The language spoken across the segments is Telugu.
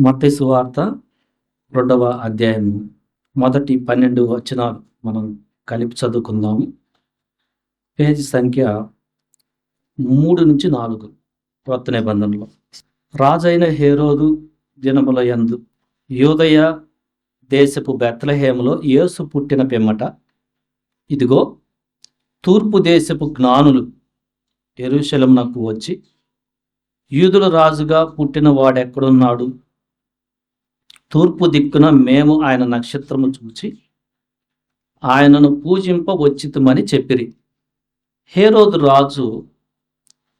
మత్తయి సువార్త రెండవ అధ్యాయము. మొదటి పన్నెండు వచనాలు మనం కలిపి చదువుకుందాము. పేజీ సంఖ్య మూడు నుంచి నాలుగు కొత్త నిబంధనలో. రాజైన హేరోదు దినముల యందు యోదయ దేశపు బెత్లహేములో యేసు పుట్టిన పిమ్మట ఇదిగో తూర్పు దేశపు జ్ఞానులు ఎరుశలంనకు వచ్చి యూదుల రాజుగా పుట్టిన వాడెక్కడున్నాడు తూర్పు దిక్కున మేము ఆయన నక్షత్రము చూచి ఆయనను పూజింప వచ్చితమని చెప్పిరి. హేరోదు రాజు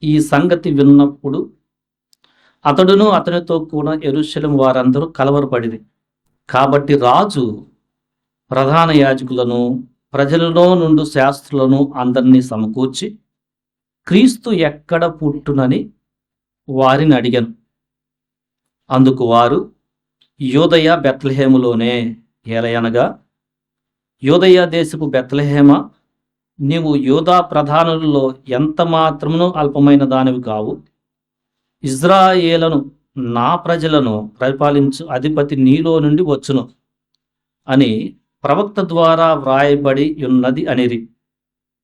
ఈ సంగతి విన్నప్పుడు అతడును అతనితో కూడా ఎరుశలం వారందరూ కలవరపడిరి. కాబట్టి రాజు ప్రధాన యాజకులను ప్రజలలో నుండి శాస్త్రులను అందరినీ సమకూర్చి క్రీస్తు ఎక్కడ పుట్టునని వారిని అడిగాను. అందుకు వారు యోదయ బెత్లహేములోనే ఏలయనగా యోదయ దేశపు బెత్లహేమ నీవు యోధా ప్రధానులలో ఎంత మాత్రమును అల్పమైన దానివి కావు. ఇజ్రాయేలను నా ప్రజలను పరిపాలించు అధిపతి నీలో నుండి వచ్చును అని ప్రవక్త ద్వారా వ్రాయబడి ఉన్నది అనిరి.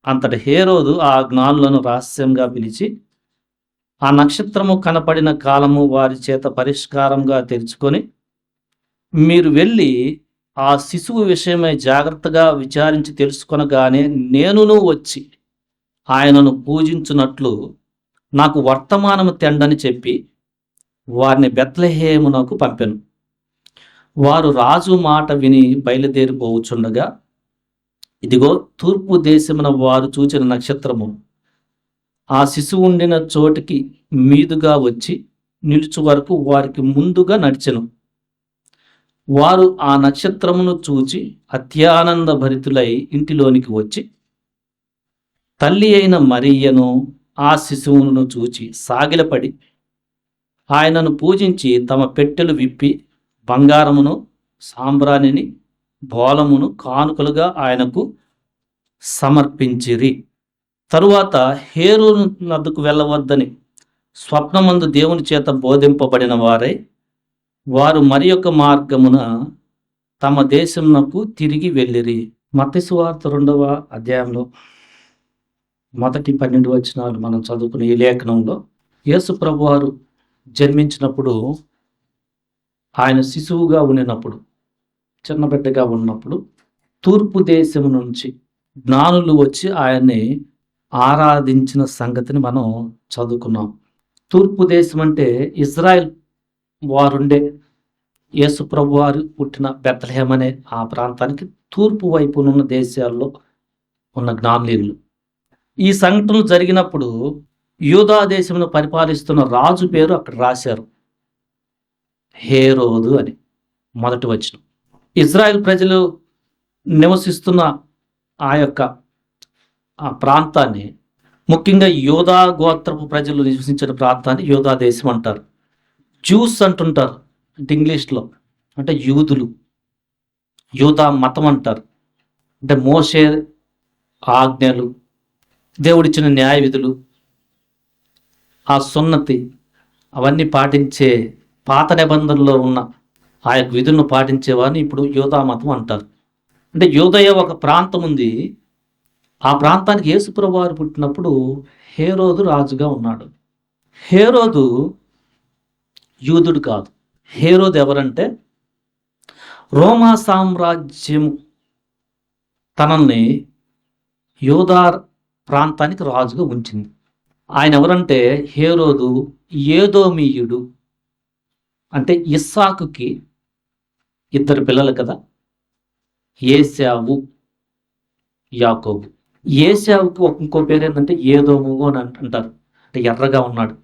అంతటి హేరోదు ఆ జ్ఞానులను రహస్యంగా పిలిచి ఆ నక్షత్రము కనపడిన కాలము వారి చేత పరిష్కారంగా తెరుచుకొని మీరు వెళ్ళి ఆ శిశువు విషయమై జాగ్రత్తగా విచారించి తెలుసుకొనగానే నేనును వచ్చి ఆయనను పూజించున్నట్లు నాకు వర్తమానము తెండని చెప్పి వారిని బెత్లహేమునకు పంపెను. వారు రాజు మాట విని బయలుదేరిపోవచ్చుండగా ఇదిగో తూర్పు దేశమున వారు చూచిన నక్షత్రము ఆ శిశువు ఉండిన చోటికి మీదుగా వచ్చి నిలుచు వరకు వారికి ముందుగా నడిచెను. వారు ఆ నక్షత్రమును చూచి అత్యానంద భరితులై ఇంటిలోనికి వచ్చి తల్లి అయిన మరియను ఆ శిశువును చూచి సాగిలపడి ఆయనను పూజించి తమ పెట్టెలు విప్పి బంగారమును సాంబ్రాణిని బోలమును కానుకలుగా ఆయనకు సమర్పించిరి. తరువాత హేరు నద్దుకు వెళ్ళవద్దని స్వప్నమందు దేవుని చేత బోధింపబడిన వారై వారు మరి యొక్క మార్గమున తమ దేశమునకు తిరిగి వెళ్ళిరి. మతసువార్త రెండవ అధ్యాయంలో మొదటి పన్నెండు వచనాలు మనం చదువుకునే ఈ లేఖనంలో యేసు ప్రభువారు జన్మించినప్పుడు ఆయన శిశువుగా ఉండినప్పుడు చిన్న బిడ్డగా ఉన్నప్పుడు తూర్పు దేశం నుంచి జ్ఞానులు వచ్చి ఆయన్ని ఆరాధించిన సంగతిని మనం చదువుకున్నాం. తూర్పు దేశం అంటే ఇజ్రాయెల్ వారుండే యేసు ప్రభు వారు పుట్టిన బెత్తలహేమ్ అనే ఆ ప్రాంతానికి తూర్పు వైపునున్న దేశాల్లో ఉన్న జ్ఞానులు ఈ సంఘటనలు జరిగినప్పుడు యూదా దేశమును పరిపాలిస్తున్న రాజు పేరు అక్కడ రాశారు. హేరోదు అని మొదటి వచ్చిన ఇజ్రాయెల్ ప్రజలు నివసిస్తున్న ఆ యొక్క ఆ ప్రాంతాన్ని ముఖ్యంగా యోధా గోత్రపు ప్రజలు నివసించిన ప్రాంతాన్ని యోధా దేశం అంటారు. జ్యూస్ అంటుంటారు అంటే ఇంగ్లీష్లో అంటే యూదులు యూదా మతం అంటారు. అంటే మోసే ఆజ్ఞలు దేవుడిచ్చిన న్యాయ విధులు ఆ సున్నతి అవన్నీ పాటించే పాత నిబంధనలో ఉన్న ఆ యొక్క విధులను పాటించేవారిని ఇప్పుడు యోధా మతం అంటారు. అంటే యూదయ ఒక ప్రాంతం ఉంది. ఆ ప్రాంతానికి యేసుప్రభు వారు పుట్టినప్పుడు హేరోదు రాజుగా ఉన్నాడు. హేరోదు యూదుడు కాదు. హేరోదు ఎవరంటే రోమా సామ్రాజ్యము తనల్ని యోధా ప్రాంతానికి రాజుగా ఉంచింది. ఆయన ఎవరంటే హేరోదు ఏదోమీయుడు. అంటే ఇస్సాకుకి ఇద్దరు పిల్లలు కదా. ఏసావు యాకోబు. ఏశావుకి ఇంకో పేరు ఏంటంటే ఏదోము అని అంటారు. అంటే ఎర్రగా ఉన్నాడు.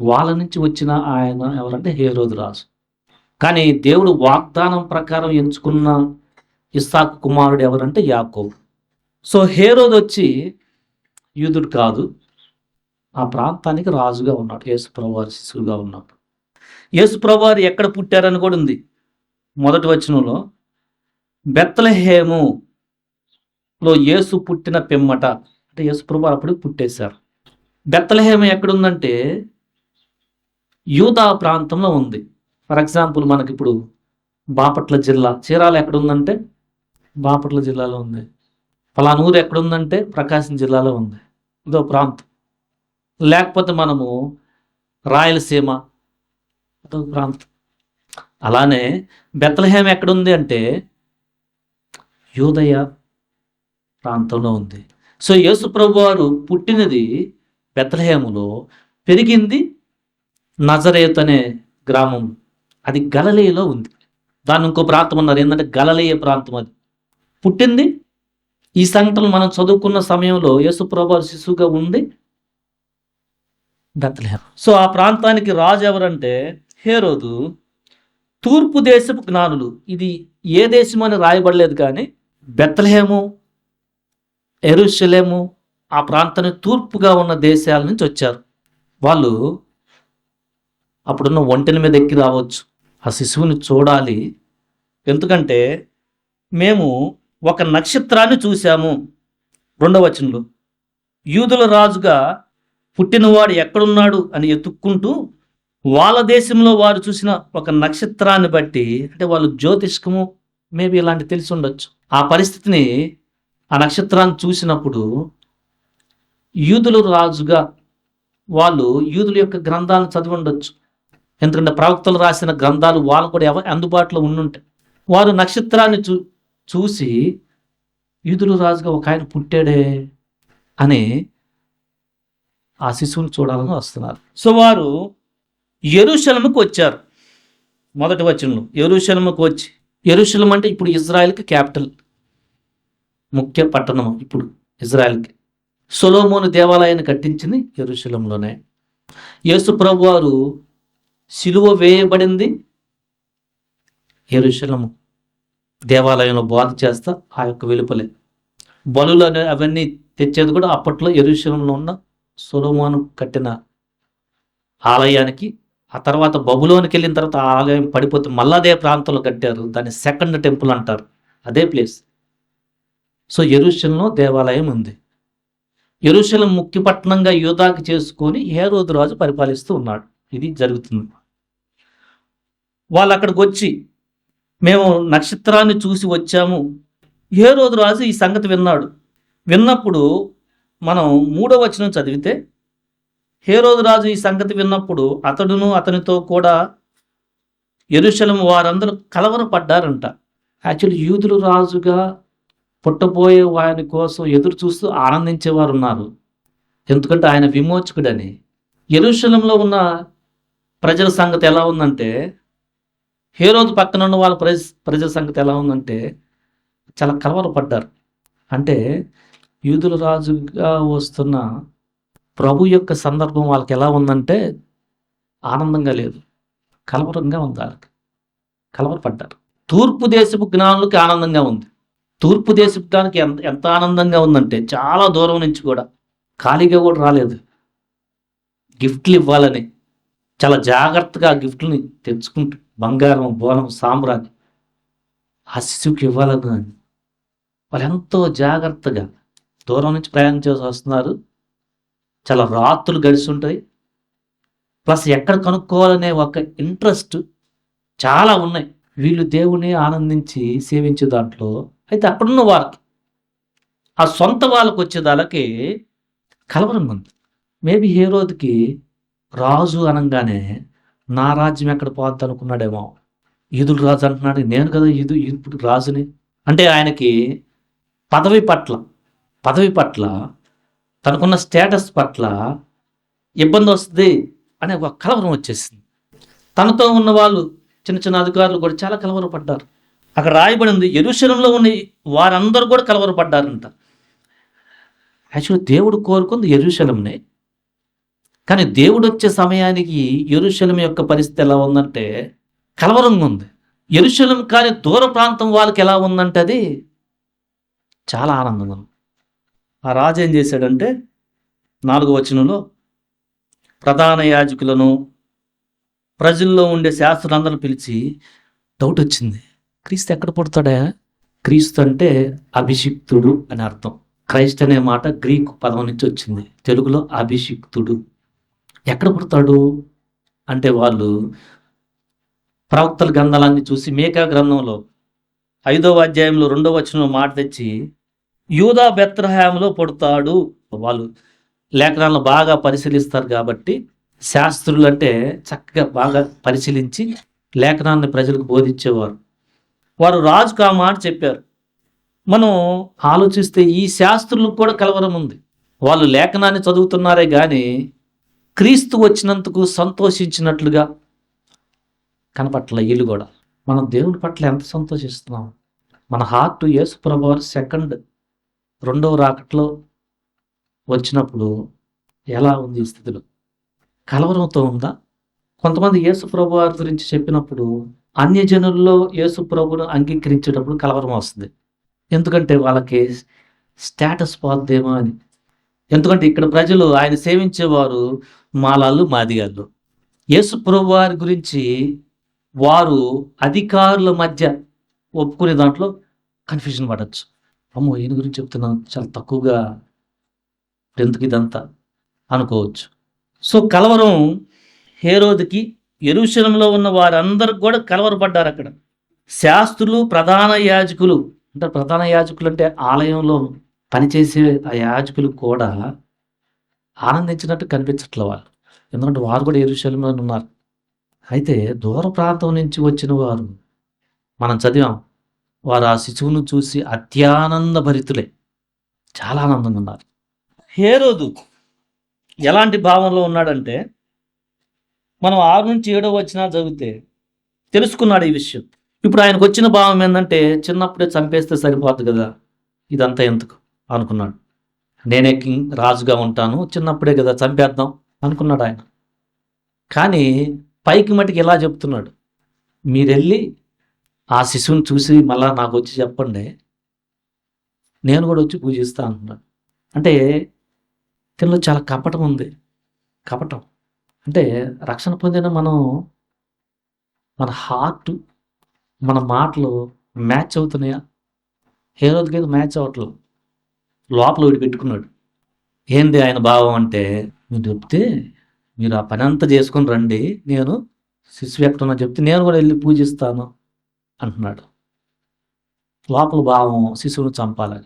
వాళ్ళ నుంచి వచ్చిన ఆయన ఎవరంటే హేరోదు రాజు. కానీ దేవుడు వాగ్దానం ప్రకారం ఎంచుకున్న ఇస్సాకు కుమారుడు ఎవరంటే యాకోబు. సో హేరోదు వచ్చి యూదుడు కాదు. ఆ ప్రాంతానికి రాజుగా ఉన్నాడు. యేసుప్రభువారి శిశువుగా ఉన్నాడు. యేసుప్రభువారు ఎక్కడ పుట్టారని కూడా ఉంది. మొదటి వచనంలో బెత్తలహేములో యేసు పుట్టిన పిమ్మట అంటే యేసు ప్రభు అప్పుడు పుట్టేశారు. బెత్తలహేమ ఎక్కడుందంటే యూదా ప్రాంతంలో ఉంది. ఫర్ ఎగ్జాంపుల్ మనకి ఇప్పుడు బాపట్ల జిల్లా చీరాల ఎక్కడుందంటే బాపట్ల జిల్లాలో ఉంది. పలానూరు ఎక్కడుందంటే ప్రకాశం జిల్లాలో ఉంది. ఇదో ప్రాంతం. లేకపోతే మనము రాయలసీమ అదొక ప్రాంతం. అలానే బెత్తలహేమ ఎక్కడుంది అంటే యూదయ ప్రాంతంలో ఉంది. సో యేసుప్రభు వారు పుట్టినది బెత్తలహేములో పెరిగింది నజరేత్ అనే గ్రామం. అది గలలేలో ఉంది. దాన్ని ఇంకో ప్రాంతం ఉన్నారు ఏంటంటే గలలేయ ప్రాంతం అది. పుట్టింది. ఈ సంఘటనలు మనం చదువుకున్న సమయంలో యేసుప్రభు వారు శిశువుగా ఉంది బెత్తలహేమ సో ఆ ప్రాంతానికి రాజు ఎవరంటే హేరోదు తూర్పు దేశపు జ్ఞానులు. ఇది ఏ దేశం అని రాయబడలేదు కానీ బెత్తలహేము ఎరుషలేము ఆ ప్రాంతానికి తూర్పుగా ఉన్న దేశాల నుంచి వచ్చారు. వాళ్ళు అప్పుడున్న ఒంటెల మీద ఎక్కి రావచ్చు. ఆ శిశువుని చూడాలి. ఎందుకంటే మేము ఒక నక్షత్రాన్ని చూశాము. రెండవ వచనంలో యూదుల రాజుగా పుట్టినవాడు ఎక్కడున్నాడు అని ఎత్తుక్కుంటూ వాళ్ళ దేశంలో వారు చూసిన ఒక నక్షత్రాన్ని బట్టి అంటే వాళ్ళు జ్యోతిష్కము మేబీ ఇలాంటి తెలిసి ఉండొచ్చు. ఆ పరిస్థితిని ఆ నక్షత్రాన్ని చూసినప్పుడు యూదులు రాజుగా వాళ్ళు యూదుల యొక్క గ్రంథాలను చదివి ఉండొచ్చు. ఎందుకంటే ప్రవక్తలు రాసిన గ్రంథాలు వాళ్ళు కూడా ఎవ అందుబాటులో ఉండుంటాయి. వారు నక్షత్రాన్ని చూ చూసి యూదులు రాజుగా ఒక ఆయన పుట్టాడే అని ఆ శిశువుని చూడాలని వస్తున్నారు. సో వారు ఎరుశలముకు వచ్చారు. మొదటి వచనంలో ఎరుశలముకు వచ్చి ఎరుశలం అంటే ఇప్పుడు ఇజ్రాయెల్కి క్యాపిటల్ ముఖ్య పట్టణం ఇప్పుడు ఇజ్రాయెల్కి. సొలోమోను దేవాలయాన్ని కట్టించింది ఎరుశలంలోనే యేసు ప్రభు వారు సిలువ వేయబడింది ఎరుశలము దేవాలయంలో బోధ చేస్తా ఆ యొక్క వెలుపలే. బలులు అవన్నీ తెచ్చేది కూడా అప్పట్లో ఎరుశలంలో ఉన్న సొలోమోను కట్టిన ఆలయానికి ఆ తర్వాత బబులోనికి వెళ్ళిన తర్వాత ఆ ఆలయం పడిపోతే మళ్ళా అదే ప్రాంతంలో కట్టారు. దాన్ని సెకండ్ టెంపుల్ అంటారు. అదే ప్లేస్. సో ఎరుశలంలో దేవాలయం ఉంది. ఎరుషలం ముఖ్య పట్టణంగా యూదాకి చేసుకొని హేరోదు రాజు పరిపాలిస్తూ ఉన్నాడు. ఇది జరుగుతుంది. వాళ్ళు అక్కడికి వచ్చి మేము నక్షత్రాన్ని చూసి వచ్చాము. హేరోదు రాజు ఈ సంగతి విన్నాడు. విన్నప్పుడు మనం మూడో వచనం చదివితే హేరోదు రాజు ఈ సంగతి విన్నప్పుడు అతడును అతనితో కూడా ఎరుశలం వారందరూ కలవరపడ్డారంట. యాక్చువల్లీ యూదులు రాజుగా పుట్టబోయే వారి కోసం ఎదురు చూస్తూ ఆనందించేవారు ఉన్నారు. ఎందుకంటే ఆయన విమోచకుడని. ఎరుశలంలో ఉన్న ప్రజల సంగతి ఎలా ఉందంటే హేరోజు పక్కన ఉన్న వాళ్ళ ప్రజ ప్రజల సంగతి ఎలా ఉందంటే చాలా కలవరపడ్డారు. అంటే యూదుల రాజుగా వస్తున్న ప్రభు యొక్క సందర్భం వాళ్ళకి ఎలా ఉందంటే ఆనందంగా లేదు. కలవరంగా ఉంది వాళ్ళకి. కలవరపడ్డారు. తూర్పు దేశపు జ్ఞానులకి ఆనందంగా ఉంది. తూర్పు దేశపు జ్ఞానికి ఎంత ఎంత ఆనందంగా ఉందంటే చాలా దూరం నుంచి కూడా ఖాళీగా కూడా రాలేదు. గిఫ్ట్లు ఇవ్వాలని చాలా జాగ్రత్తగా ఆ గిఫ్ట్లని తెచ్చుకుంటూ బంగారం బోనం సాంబ్రాన్ని ఆ శిశువుకి ఇవ్వాలని. వాళ్ళు ఎంతో జాగ్రత్తగా దూరం నుంచి ప్రయాణం చేసి వస్తున్నారు. చాలా రాత్రులు గడిచి ఉంటాయి ప్లస్ ఎక్కడ కనుక్కోవాలనే ఒక ఇంట్రెస్ట్ చాలా ఉన్నాయి. వీళ్ళు దేవుని ఆనందించి సేవించే దాంట్లో. అయితే అక్కడున్న వారికి ఆ సొంత వాళ్ళకు వచ్చేదానికి కలవరం ఉంది. మేబీ ఏ రోజుకి రాజు అనగానే నా రాజ్యం ఎక్కడ పోద్ది అనుకున్నాడేమో. ఈదులు రాజు అంటున్నాడు నేను కదా ఈదు ఇప్పుడు రాజుని. అంటే ఆయనకి పదవి పట్ల పదవి పట్ల తనకున్న స్టేటస్ పట్ల ఇబ్బంది వస్తుంది అనే ఒక కలవరం వచ్చేసింది. తనతో ఉన్న వాళ్ళు చిన్న చిన్న అధికారులు కూడా చాలా కలవరపడ్డారు అక్కడ రాయబడి ఉంది ఎరుశలంలో ఉన్న వారందరూ కూడా కలవరపడ్డారంట యాక్చువల్లీ దేవుడు కోరుకుంది ఎరుశలంనే కానీ దేవుడు వచ్చే సమయానికి ఎరుశలం యొక్క పరిస్థితి ఎలా ఉందంటే కలవరంగా ఉంది. ఎరుశలం కానీ దూర ప్రాంతం వాళ్ళకి ఎలా ఉందంటే అది చాలా ఆనందంగా ఉంది. ఆ రాజు ఏం చేశాడంటే నాలుగో వచనంలో ప్రధాన యాజకులను ప్రజల్లో ఉండే శాస్త్రులందరూ పిలిచి డౌట్ వచ్చింది. క్రీస్తు ఎక్కడ పుడతాడా? క్రీస్తు అంటే అభిషిక్తుడు అని అర్థం. క్రైస్ట్ అనే మాట గ్రీకు పదం నుంచి వచ్చింది. తెలుగులో అభిషిక్తుడు. ఎక్కడ పుడతాడు? అంటే వాళ్ళు ప్రవక్తల గ్రంథాలన్నీ చూసి మేకా గ్రంథంలో ఐదవ అధ్యాయంలో రెండవ వచనంలో మాట తెచ్చి యూదా బెత్రహాయంలో పడతాడు వాళ్ళు లేఖనాలను బాగా పరిశీలిస్తారు కాబట్టి శాస్త్రులు అంటే చక్కగా బాగా పరిశీలించి లేఖనాన్ని ప్రజలకు బోధించేవారు. వారు రాజు కామా అని చెప్పారు. మనం ఆలోచిస్తే ఈ శాస్త్రులకు కూడా కలవరం ఉంది. వాళ్ళు లేఖనాన్ని చదువుతున్నారే కానీ క్రీస్తు వచ్చినందుకు సంతోషించినట్లుగా కనపట్ల వీళ్ళు కూడా. మనం దేవుని పట్ల ఎంత సంతోషిస్తున్నాం? మన హార్ట్ యేసు ప్రభు సెకండ్ రెండవ రాకట్లో వచ్చినప్పుడు ఎలా ఉంది స్థితిలో? కలవరంతో ఉందా? కొంతమంది యేసుప్రభు వారి గురించి చెప్పినప్పుడు అన్యజనుల్లో యేసుప్రభును అంగీకరించేటప్పుడు కలవరం వస్తుంది. ఎందుకంటే వాళ్ళకి స్టేటస్ పోద్దేమో అని. ఎందుకంటే ఇక్కడ ప్రజలు ఆయన సేవించేవారు మాలాళ్ళు మాదిగాళ్ళు. యేసుప్రభు వారి గురించి వారు అధికారుల మధ్య ఒప్పుకునే దాంట్లో కన్ఫ్యూజన్ పడవచ్చు అమ్మో ఈయన గురించి చెప్తున్నాను చాలా తక్కువగా ఎందుకు ఇదంతా అనుకోవచ్చు. సో కలవరం హేరోదికి ఎరుశలంలో ఉన్న వారందరికి కూడా కలవరపడ్డారు అక్కడ. శాస్త్రులు ప్రధాన యాజకులు అంటే ప్రధాన యాజకులు అంటే ఆలయంలో పనిచేసే ఆ యాజకులు కూడా ఆనందించినట్టు కనిపించట్లే వాళ్ళు. ఎందుకంటే వారు కూడా ఎరుశలంలో ఉన్నారు. అయితే దూర ప్రాంతం నుంచి వచ్చిన వారు మనం చదివాం. వారు ఆ శిశువును చూసి అత్యానంద భరితులే చాలా ఆనందంగా ఉన్నారు. హేరోదు ఎలాంటి భావంలో ఉన్నాడంటే మనం ఆరు నుంచి ఏడో వచ్చినా చదివితే తెలుసుకున్నాడు ఈ విషయం. ఇప్పుడు ఆయనకు వచ్చిన భావం ఏంటంటే చిన్నప్పుడే చంపేస్తే సరిపోదు కదా ఇదంతా ఎందుకు అనుకున్నాడు. నేనే కింగ్ రాజుగా ఉంటాను చిన్నప్పుడే కదా చంపేద్దాం అనుకున్నాడు ఆయన. కానీ పైకి మటుకు ఇలా చెప్తున్నాడు? మీరెళ్ళి ఆ శిశువుని చూసి మళ్ళా నాకు వచ్చి చెప్పండి. నేను కూడా వచ్చి పూజిస్తా అంటున్నాను అంటే దీనిలో చాలా కపటం ఉంది. కపటం. అంటే రక్షణ పొందిన మనం మన హార్ట్ మన మాటలు మ్యాచ్ అవుతున్నాయా? ఏ అయితే మ్యాచ్ అవ్వట్లేదు. లోపల వీడి పెట్టుకున్నాడు. ఏంది ఆయన భావం అంటే మీరు చెప్తే మీరు ఆ పని అంతా చేసుకొని రండి. నేను శిశువు ఎక్కడున్నా చెప్తే నేను కూడా వెళ్ళి పూజిస్తాను. అంటున్నాడు. లోపల భావం శిశువును చంపాలని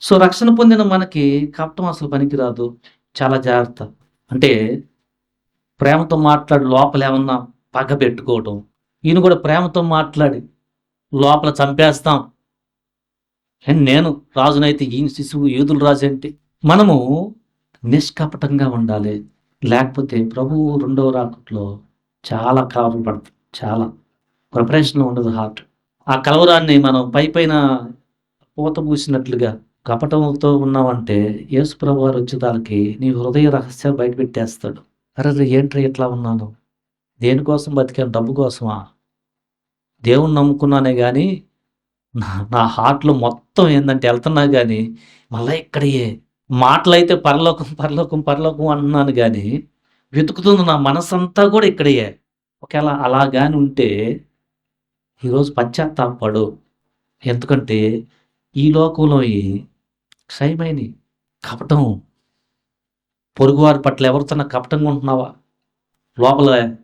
సో రక్షణ పొందిన మనకి కపటం అసలు పనికిరాదు. చాలా జాగ్రత్త. అంటే ప్రేమతో మాట్లాడి లోపల ఏమన్నా పగ పెట్టుకోవటం. ఈయన కూడా ప్రేమతో మాట్లాడి లోపల చంపేస్తాం. అండ్ నేను రాజునైతే ఈయన శిశువు యూదుల రాజు ఏంటి మనము నిష్కపటంగా ఉండాలి. లేకపోతే ప్రభువు రెండవ రాకట్లో చాలా కలవరం పడుతుంది చాలా. ప్రిపరేషన్ ఉండదు హార్ట్ ఆ కలవరాన్ని మనం పై పైన పూత పూసినట్లుగా కపటంతో ఉన్నావంటే యేసు ప్రభు వారు వచ్చేదానికి నీ హృదయ రహస్యం బయట పెట్టేస్తాడు. అరే రే, ఏంట్రా ఇట్లా ఉన్నాను? దేనికోసం బతికాను? డబ్బు కోసమా? దేవుణ్ణి నమ్ముకున్నానే కానీ నా నా హార్ట్లో మొత్తం ఏంటంటే వెళ్తున్నా కానీ మళ్ళీ ఇక్కడే మాటలైతే పరలోకం పరలోకం పరలోకం అంటున్నాను కానీ వెతుకుతుంది నా మనసంతా కూడా ఇక్కడయే ఒకవేళ అలా కానీ ఉంటే ఈరోజు పశ్చాత్తాపడు ఎందుకంటే ఈ లోకంలో ఈ క్షయమైనవి కపటం పొరుగువారి పట్ల ఎవరితోన్నా కపటంగా ఉంటున్నావా? లోపల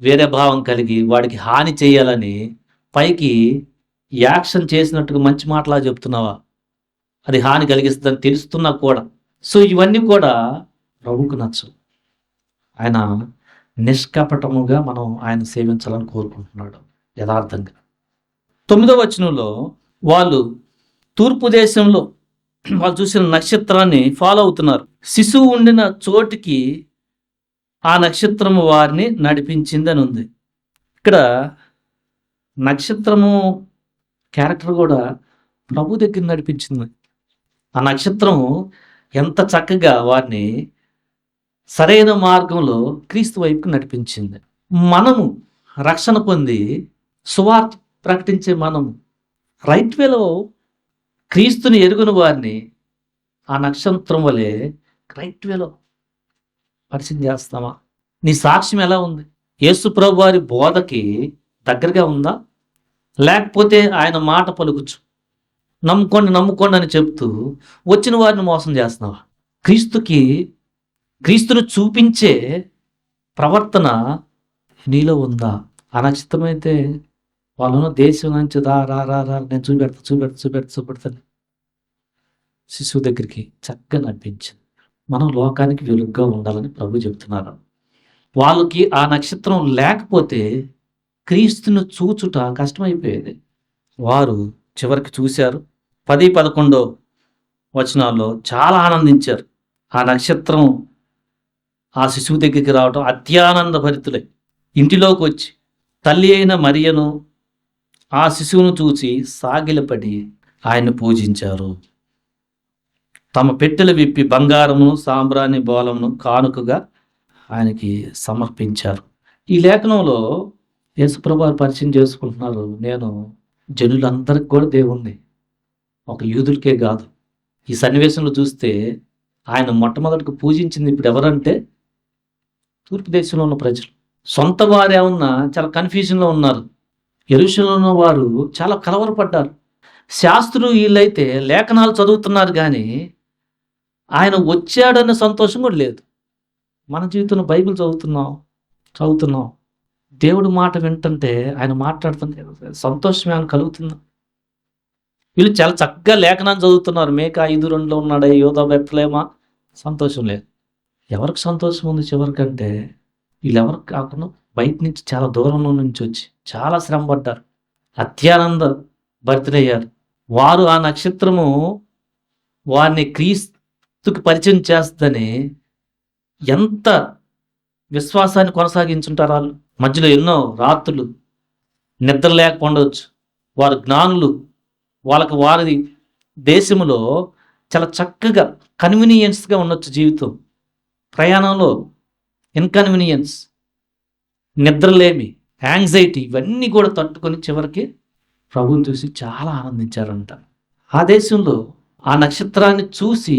వేరే భావం కలిగి వాడికి హాని చేయాలని పైకి యాక్షన్ చేసినట్టుగా మంచి మాటలా చెప్తున్నావా? అది హాని కలిగిస్తుందని తెలుస్తున్నా కూడా. సో ఇవన్నీ కూడా ప్రభుకు నచ్చు ఆయన నిష్కపటముగా మనం ఆయన సేవించాలని కోరుకుంటున్నాడు. యథార్థంగా. తొమ్మిదవ వచనంలో వాళ్ళు తూర్పు దేశంలో వాళ్ళు చూసిన నక్షత్రాన్ని ఫాలో అవుతున్నారు. శిశువు ఉండిన చోటికి ఆ నక్షత్రము వారిని నడిపించిందని ఉంది. ఇక్కడ నక్షత్రము క్యారెక్టర్ కూడా ప్రభు దగ్గర నడిపించింది. ఆ నక్షత్రం ఎంత చక్కగా వారిని సరైన మార్గంలో క్రీస్తు వైపుకి నడిపించింది. మనము రక్షణ పొంది సువార్త ప్రకటించే మనం రైట్ వేలో క్రీస్తుని ఎరుగుని వారిని ఆ నక్షత్రం వలె రైట్ వేలో పరిచయం చేస్తామా నీ సాక్ష్యం ఎలా ఉంది? యేసు ప్రభు వారి బోధకి దగ్గరగా ఉందా? లేకపోతే ఆయన మాట పలుకుచ్చు నమ్ముకోండి నమ్ముకోండి అని చెప్తూ వచ్చిన వారిని మోసం చేస్తున్నావా? క్రీస్తుకి క్రీస్తును చూపించే ప్రవర్తన నీలో ఉందా? అనక్షితమైతే వాళ్ళను దేశం నుంచి రా రా రా రా నేను చూపెడతా చూపెడతా చూపెడతా చూపెడతాను. శిశువు దగ్గరికి చక్కగా నడిపించింది. మనం లోకానికి వెలుగుగా ఉండాలని ప్రభు చెబుతున్నారు. వాళ్ళకి ఆ నక్షత్రం లేకపోతే క్రీస్తును చూచుట కష్టమైపోయేది. వారు చివరికి చూశారు. పది పదకొండో వచనాల్లో చాలా ఆనందించారు. ఆ నక్షత్రం ఆ శిశువు దగ్గరికి రావటం అత్యానంద భరితులై. ఇంటిలోకి వచ్చి తల్లి అయిన మరియను ఆ శిశువును చూసి సాగిలపడి ఆయన్ని పూజించారు. తమ పెట్టెలు విప్పి బంగారమును సాంబ్రాణి బోలమును కానుకగా ఆయనకి సమర్పించారు. ఈ లేఖనంలో యేసుప్రభారు పరిచయం చేసుకుంటున్నారు. నేను జనులందరికి కూడా దేవుణ్ణి ఒక యూదులకే కాదు. ఈ సన్నివేశంలో చూస్తే ఆయన మొట్టమొదటికి పూజించింది ఇప్పుడు ఎవరంటే తూర్పు దేశంలో ఉన్న ప్రజలు. సొంత వారే ఉన్న చాలా కన్ఫ్యూజన్లో ఉన్నారు. ఎరుషులను ఉన్న వారు చాలా కలవరపడ్డారు. శాస్త్రులు వీళ్ళైతే లేఖనాలు చదువుతున్నారు కానీ ఆయన వచ్చాడన్న సంతోషం కూడా లేదు. మన జీవితంలో బైబిల్ చదువుతున్నాం చదువుతున్నాం. దేవుడు మాట వింటుంటే ఆయన మాట్లాడుతుంటే సంతోషం ఏమైనా కలుగుతుందా. వీళ్ళు చాలా చక్కగా లేఖనాన్ని చదువుతున్నారు. మేక ఐదు రెండులో ఉన్నాడే యోధా బెత్తలేమా సంతోషం లేదు. ఎవరికి సంతోషం ఉంది చివరికంటే వీళ్ళు కాకుండా బయట నుంచి చాలా దూరంలో నుంచి వచ్చి చాలా శ్రమ పడ్డారు. అత్యానంద భర్తయ్యారు వారు ఆ నక్షత్రము వారిని క్రీస్తుకి పరిచయం చేస్తుందని ఎంత విశ్వాసాన్ని కొనసాగించుంటారు వాళ్ళు. మధ్యలో ఎన్నో రాత్రులు నిద్ర లేకపోవచ్చు వారు జ్ఞానులు. వాళ్ళకి వారి దేశంలో చాలా చక్కగా కన్వీనియన్స్గా ఉండొచ్చు జీవితం. ప్రయాణంలో ఇన్కన్వీనియన్స్ నిద్రలేమి యాంగ్జైటీ ఇవన్నీ కూడా తట్టుకొని చివరికి ప్రభుని చూసి చాలా ఆనందించారంట. ఆ దేశంలో ఆ నక్షత్రాన్ని చూసి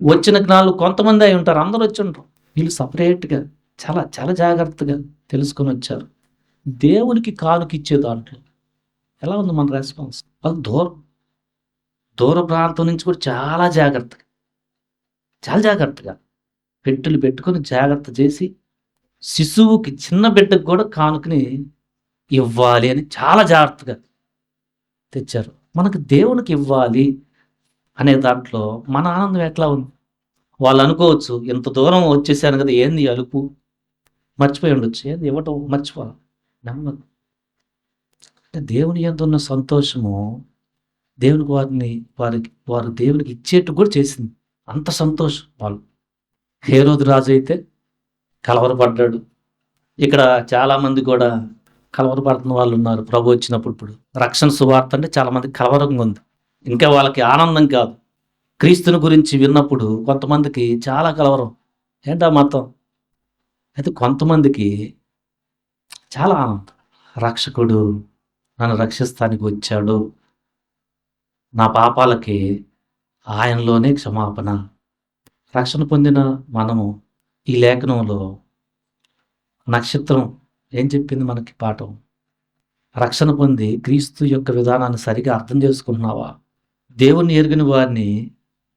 వచ్చిన జ్ఞానులు కొంతమంది అయి ఉంటారు. అందరూ వచ్చి ఉంటారు వీళ్ళు సపరేట్గా చాలా చాలా జాగ్రత్తగా తెలుసుకొని వచ్చారు. దేవునికి కానుక ఇచ్చే దాంట్లో ఎలా ఉంది మన రెస్పాన్స్ వాళ్ళు దూరం దూర ప్రాంతం నుంచి కూడా చాలా జాగ్రత్తగా చాలా జాగ్రత్తగా పెట్టెలు పెట్టుకొని జాగ్రత్త చేసి శిశువుకి చిన్న బిడ్డకు కూడా కానుకని ఇవ్వాలి అని చాలా జాగ్రత్తగా తెచ్చారు. మనకు దేవునికి ఇవ్వాలి అనే దాంట్లో మన ఆనందం ఎట్లా ఉంది? వాళ్ళు అనుకోవచ్చు ఇంత దూరం వచ్చేసాను కదా ఏంది అలుపు? మర్చిపోయి ఉండొచ్చు. ఏంది ఇవ్వటం? మర్చిపోవాలి. నమ్మదు అంటే దేవుని ఎంత ఉన్న సంతోషము దేవునికి వారిని వారికి వారు దేవునికి ఇచ్చేట్టు కూడా చేసింది. అంత సంతోషం వాళ్ళు. హేరోదు రాజు అయితే కలవరపడ్డాడు. ఇక్కడ చాలామంది కూడా కలవరపడుతున్న వాళ్ళు ఉన్నారు. ప్రభు వచ్చినప్పుడు ఇప్పుడు రక్షణ సువార్త అంటే చాలామంది కలవరంగా ఉంది. ఇంకా వాళ్ళకి ఆనందం కాదు. క్రీస్తుని గురించి విన్నప్పుడు కొంతమందికి చాలా కలవరం. ఏంటా మతం? అయితే కొంతమందికి చాలా ఆనందం. రక్షకుడు నన్ను రక్షిస్తానికి వచ్చాడు. నా పాపాలకి ఆయనలోనే క్షమాపణ రక్షణ పొందిన మనము ఈ లేఖనంలో నక్షత్రం ఏం చెప్పింది మనకి పాఠం? రక్షణ పొంది క్రీస్తు యొక్క విధానాన్ని సరిగా అర్థం చేసుకుంటున్నావా? దేవుణ్ణి ఎరిగిన వారిని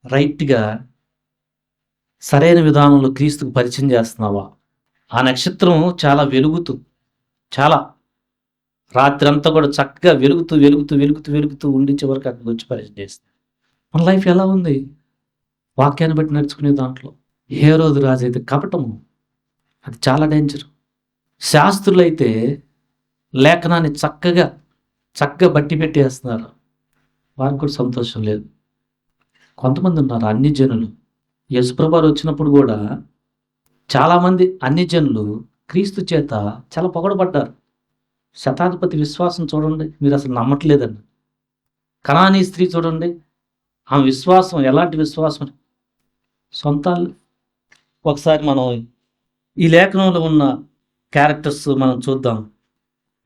రైట్గా సరైన విధానంలో క్రీస్తుకు పరిచయం చేస్తున్నావా? ఆ నక్షత్రం చాలా వెలుగుతూ చాలా రాత్రి అంతా కూడా చక్కగా వెలుగుతూ వెలుగుతూ వెలుగుతూ వెలుగుతూ ఉండి చివరికి అక్కడికి వచ్చి పరిచయం చేస్తుంది. మన లైఫ్ ఎలా ఉంది? వాక్యాన్ని బట్టి నడుచుకునే దాంట్లో ఏ రోజు రాజు అయితే కపటము. అది చాలా డేంజర్ శాస్త్రులైతే లేఖనాన్ని చక్కగా చక్కగా బట్టి పెట్టేస్తున్నారు. వారికి కూడా సంతోషం లేదు. కొంతమంది ఉన్నారు అన్ని జనులు యశుప్రభారు వచ్చినప్పుడు కూడా చాలామంది అన్ని జనులు క్రీస్తు చేత చాలా పొగడబడ్డారు. శతాధిపతి విశ్వాసం చూడండి మీరు అసలు నమ్మట్లేదండి. కణానీ స్త్రీ చూడండి ఆమె విశ్వాసం ఎలాంటి విశ్వాసం సొంతాలు. ఒకసారి మనం ఈ లేఖనంలో ఉన్న క్యారెక్టర్స్ మనం చూద్దాం.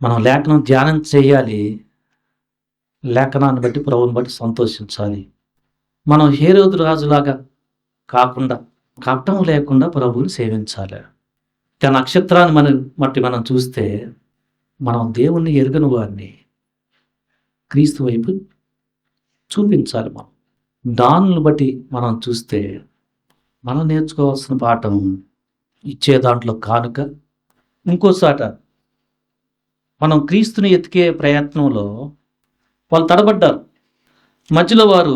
మనం లేఖనం ధ్యానం చేయాలి. లేఖనాన్ని బట్టి ప్రభుని బట్టి సంతోషించాలి. మనం హేరోదు రాజులాగా కాకుండా కట్టం లేకుండా ప్రభువుని సేవించాలి. ఇక నక్షత్రాన్ని మనం మట్టి మనం చూస్తే మనం దేవుణ్ణి ఎరుగని వారిని క్రీస్తు వైపు చూపించాలి మనం. దానిని బట్టి మనం చూస్తే మనం నేర్చుకోవాల్సిన పాఠం ఇచ్చే దాంట్లో కానుక ఇంకోసాట మనం క్రీస్తుని ఎతికే ప్రయత్నంలో వాళ్ళు తడబడ్డారు. మధ్యలో వారు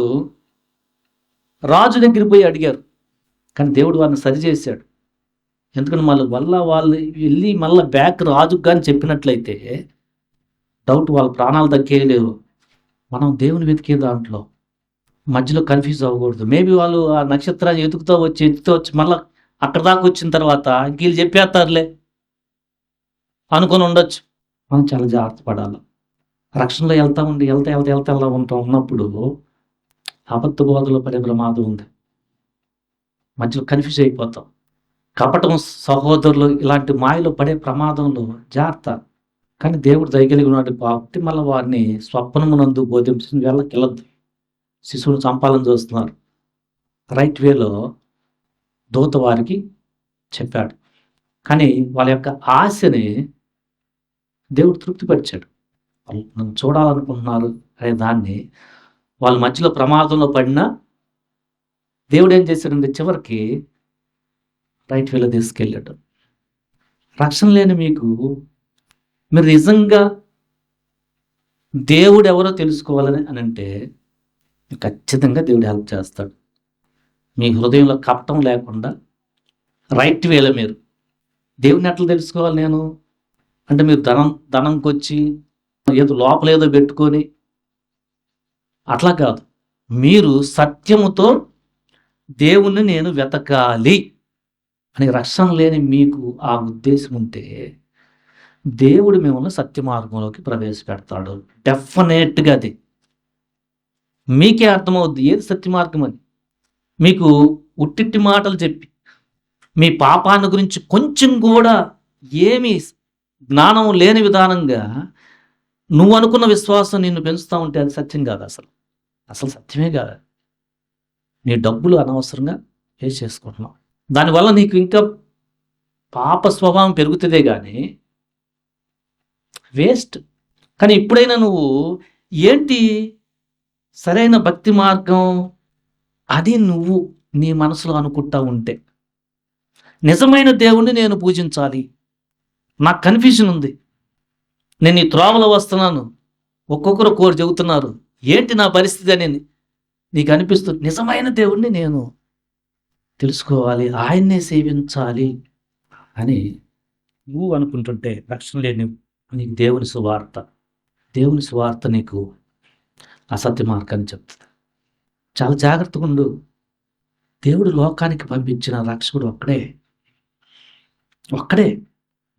రాజు దగ్గర పోయి అడిగారు. కానీ దేవుడు వారిని సరిచేశాడు ఎందుకంటే మళ్ళీ వల్ల వాళ్ళు వెళ్ళి మళ్ళీ బ్యాక్ రాజుకు కానీ చెప్పినట్లయితే డౌట్ వాళ్ళ ప్రాణాలు దక్కేయలేవు మనం దేవుని వెతికే దాంట్లో మధ్యలో కన్ఫ్యూజ్ అవ్వకూడదు. మేబీ వాళ్ళు ఆ నక్షత్రాన్ని ఎతుకుతూ వచ్చి ఎత్తుతూ వచ్చి మళ్ళీ అక్కడ దాకా వచ్చిన తర్వాత ఇంక వీళ్ళు చెప్పేస్తారులే అనుకొని ఉండొచ్చు. మనం చాలా జాగ్రత్త పడాలి. రక్షణలో వెళ్తా ఉండి వెళ్తా వెళ్తా వెళ్తా వెళ్తా ఉంటా ఉన్నప్పుడు అబద్ధ బోధలో పడే ప్రమాదం ఉంది. మధ్యలో కన్ఫ్యూజ్ అయిపోతాం. కపటం సహోదరులు ఇలాంటి మాయలో పడే ప్రమాదంలో జాగ్రత్త. కానీ దేవుడు దయగలిగి కాబట్టి మళ్ళీ వారిని స్వప్నమునందు బోధించిన వేళకి వెళ్ళద్దు. శిశువును చంపాలని చూస్తున్నారు. రైట్ వేలో దూత వారికి చెప్పాడు. కానీ వాళ్ళ యొక్క ఆశని దేవుడు తృప్తిపరిచాడు. వాళ్ళు నన్ను చూడాలనుకుంటున్నారు అనే దాన్ని వాళ్ళ మధ్యలో ప్రమాదంలో పడినా దేవుడు ఏం చేశాడంటే చివరికి రైట్ వేలో తీసుకెళ్ళాడు. రక్షణ లేని మీకు మీరు నిజంగా దేవుడు ఎవరో తెలుసుకోవాలని అని అంటే ఖచ్చితంగా దేవుడు హెల్ప్ చేస్తాడు. మీ హృదయంలో కపటం లేకుండా రైట్ వేలో మీరు. దేవుడిని ఎట్లా తెలుసుకోవాలి నేను? అంటే మీరు ధనం ధనంకి వచ్చి ఏదో లోపల ఏదో పెట్టుకొని అట్లా కాదు. మీరు సత్యముతో దేవుణ్ణి నేను వెతకాలి అని రక్షణ లేని మీకు ఆ ఉద్దేశం ఉంటే దేవుడు మిమ్మల్ని సత్య మార్గంలోకి ప్రవేశపెడతాడు. డెఫినెట్గా అది. మీకే అర్థమవుద్ది. ఏది సత్య మార్గం అని మీకు ఉట్టిట్టి మాటలు చెప్పి మీ పాపాన్ని గురించి కొంచెం కూడా ఏమి జ్ఞానం లేని విధానంగా నువ్వు అనుకున్న విశ్వాసం నిన్ను పెంచుతూ ఉంటే అది సత్యం కాదు అసలు. అసలు సత్యమే కాదు. నీ డబ్బులు అనవసరంగా పే చేసుకుంటున్నావు. దానివల్ల నీకు ఇంకా పాప స్వభావం పెరుగుతుందే కానీ వేస్ట్. కానీ ఇప్పుడైనా నువ్వు ఏంటి సరైన భక్తి మార్గం అది నువ్వు నీ మనసులో అనుకుంటా ఉంటే. నిజమైన దేవుణ్ణి నేను పూజించాలి. నాకు కన్ఫ్యూజన్ ఉంది. నేను ఈ త్రోవలో వస్తున్నాను. ఒక్కొక్కరు కోరు చెబుతున్నారు ఏంటి నా పరిస్థితి? అని నీకు అనిపిస్తుంది నిజమైన దేవుణ్ణి నేను తెలుసుకోవాలి ఆయన్నే సేవించాలి అని నువ్వు అనుకుంటుంటే రక్షణ లేని నీకు దేవుని సువార్త. దేవుని సువార్త నీకు అసత్య మార్గాన్ని చెప్తుంది. చాలా జాగ్రత్తగా ఉండు. దేవుడు లోకానికి పంపించిన రక్షకుడు ఒక్కడే. ఒక్కడే.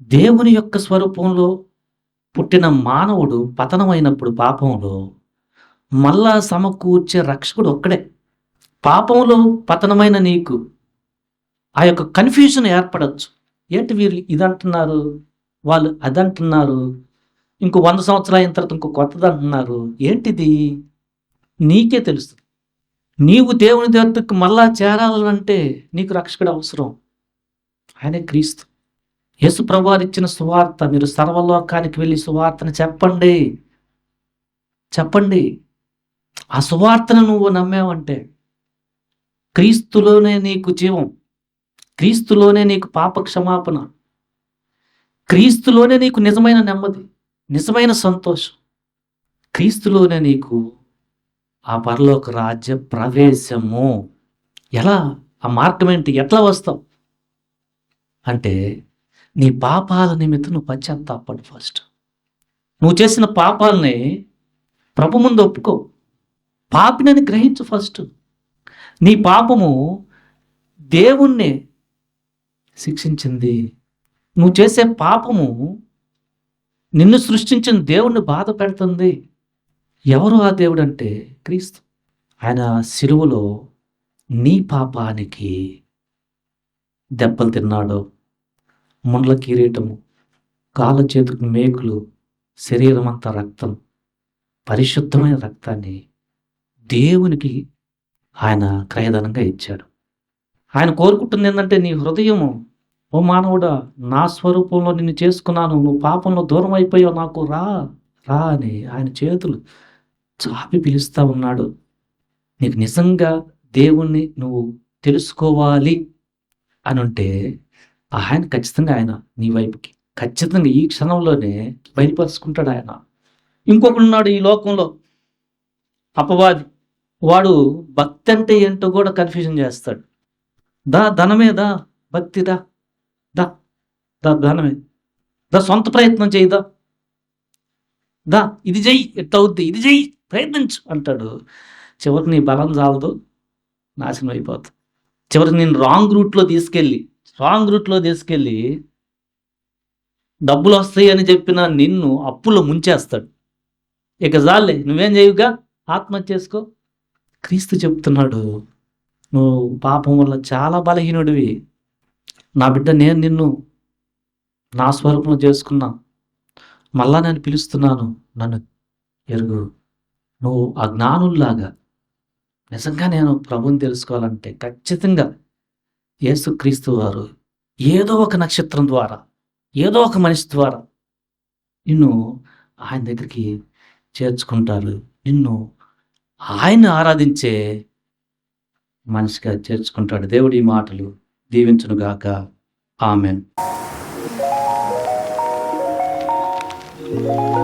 దేవుని యొక్క స్వరూపంలో పుట్టిన మానవుడు పతనమైనప్పుడు పాపంలో మళ్ళా సమకూర్చే రక్షకుడు ఒక్కడే. పాపంలో పతనమైన నీకు ఆ యొక్క కన్ఫ్యూజన్ ఏర్పడచ్చు. ఏంటి వీళ్ళు ఇదంటున్నారు? వాళ్ళు అదంటున్నారు? ఇంకో వంద సంవత్సరాలు అయిన తర్వాత ఇంకో కొత్తది అంటున్నారు. ఏంటిది? నీకే తెలుస్తుంది. నీవు దేవుని దగ్గరకు మళ్ళా చేరాలంటే నీకు రక్షకుడు అవసరం. ఆయనే క్రీస్తు. యేసు ప్రభువారు ఇచ్చిన సువార్త మీరు సర్వలోకానికి వెళ్ళి సువార్తను చెప్పండి. చెప్పండి. ఆ సువార్తను నువ్వు నమ్మావంటే క్రీస్తులోనే నీకు జీవం. క్రీస్తులోనే నీకు పాప క్షమాపణ క్రీస్తులోనే నీకు నిజమైన నెమ్మది. నిజమైన సంతోషం. క్రీస్తులోనే నీకు ఆ పరలోక రాజ్య ప్రవేశము. ఎలా? ఆ మార్గం ఏంటి? ఎట్లా వస్తావు? అంటే నీ పాపాల నిమిత్తం నువ్వు పశ్చాత్తాపడు ఫస్ట్. నువ్వు చేసిన పాపాలని ప్రభు ముందు ఒప్పుకో. పాపినని గ్రహించు ఫస్ట్. నీ పాపము దేవుణ్ణి శిక్షించింది. నువ్వు చేసే పాపము నిన్ను సృష్టించిన దేవుణ్ణి బాధ పెడుతుంది. ఎవరు ఆ దేవుడు అంటే క్రీస్తు. ఆయన సిలువలో నీ పాపానికి దెబ్బలు తిన్నాడు. ముండ్ల కిరీటము కాళ్ళ చేతుకు మేకులు శరీరం అంతా రక్తం పరిశుద్ధమైన రక్తాన్ని దేవునికి ఆయన క్రయధనంగా ఇచ్చాడు. ఆయన కోరుకుంటుంది ఏంటంటే నీ హృదయము ఓ మానవుడా నా స్వరూపంలో నిన్ను చేసుకున్నాను. నువ్వు పాపంలో దూరం అయిపోయావు నాకు రా రా అని ఆయన చేతులు చాపి పిలుస్తా ఉన్నాడు. నీకు నిజంగా దేవుణ్ణి నువ్వు తెలుసుకోవాలి అని ఉంటే ఆయన ఖచ్చితంగా ఆయన నీ వైపుకి ఖచ్చితంగా ఈ క్షణంలోనే బయలుపరుచుకుంటాడు ఆయన. ఇంకొకడున్నాడు ఈ లోకంలో అపవాది. వాడు భక్తి అంటే ఏంటో కూడా కన్ఫ్యూజన్ చేస్తాడు. దా ధనమే దా భక్తి దా. దా ధనమే దా సొంత ప్రయత్నం చేయదా దా. ఇది చెయ్యి ఎట్ట అవుద్ది ఇది చెయ్యి ప్రయత్నించు అంటాడు. చివరికి నీ బలం చాలదు నాశనం అయిపోతుంది చివరికి నేను రాంగ్ రూట్లో తీసుకెళ్ళి రాంగ్ రూట్లో తీసుకెళ్ళి డబ్బులు వస్తాయి అని చెప్పిన నిన్ను అప్పులో ముంచేస్తాడు. ఇక జాలే నువ్వేం చేయవుగా? ఆత్మహత్య చేసుకో. క్రీస్తు చెప్తున్నాడు నువ్వు పాపం వల్ల చాలా బలహీనుడివి. నా బిడ్డ నేను నిన్ను నా స్వరూపం చేసుకున్నా. మళ్ళా నేను పిలుస్తున్నాను. నన్ను ఎరుగు. నువ్వు అజ్ఞానుల్లాగా నిజంగా నేను ప్రభుని తెలుసుకోవాలంటే ఖచ్చితంగా యేసుక్రీస్తు వారు ఏదో ఒక నక్షత్రం ద్వారా ఏదో ఒక మనిషి ద్వారా నిన్ను ఆయన దగ్గరికి చేర్చుకుంటారు. నిన్ను ఆయన ఆరాధించే మనిషిగా చేర్చుకుంటాడు దేవుడి మాటలు. దీవించునుగాక. ఆమెన్. thank you